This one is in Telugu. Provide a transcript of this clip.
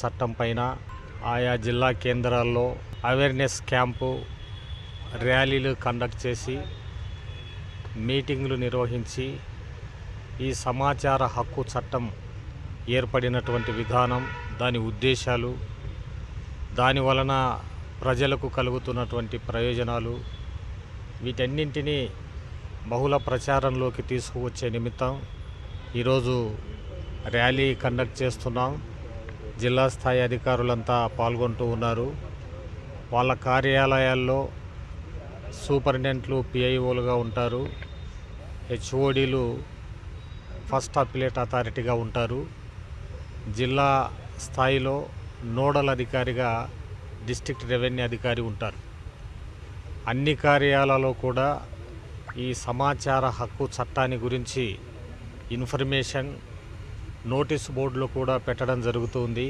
చట్టం పైన ఆయా జిల్లా కేంద్రాల్లో అవేర్నెస్ క్యాంపు ర్యాలీలు కండక్ట్ చేసి మీటింగులు నిర్వహించి ఈ సమాచార హక్కు చట్టం ఏర్పడినటువంటి విధానం దాని ఉద్దేశాలు దాని వలన ప్రజలకు కలుగుతున్నటువంటి ప్రయోజనాలు వీటన్నింటినీ బహుళ ప్రచారంలోకి తీసుకువచ్చే నిమిత్తం ఈరోజు ర్యాలీ కండక్ట్ చేస్తున్నాం. జిల్లా స్థాయి అధికారులంతా పాల్గొంటూ ఉన్నారు. వాళ్ళ కార్యాలయాల్లో సూపరింటెండెంట్లు పిఐఓలుగా ఉంటారు. హెచ్ఓడీలు ఫస్ట్ అప్పిలేట్ అథారిటీగా ఉంటారు. జిల్లా స్థాయిలో నోడల్ అధికారిగా డిస్టిక్ట్ రెవెన్యూ అధికారి ఉంటారు. అన్ని కార్యాలలో కూడా ఈ సమాచార హక్కు చట్టాన్ని గురించి ఇన్ఫర్మేషన్ నోటీస్ బోర్డులో కూడా పెట్టడం జరుగుతుంది.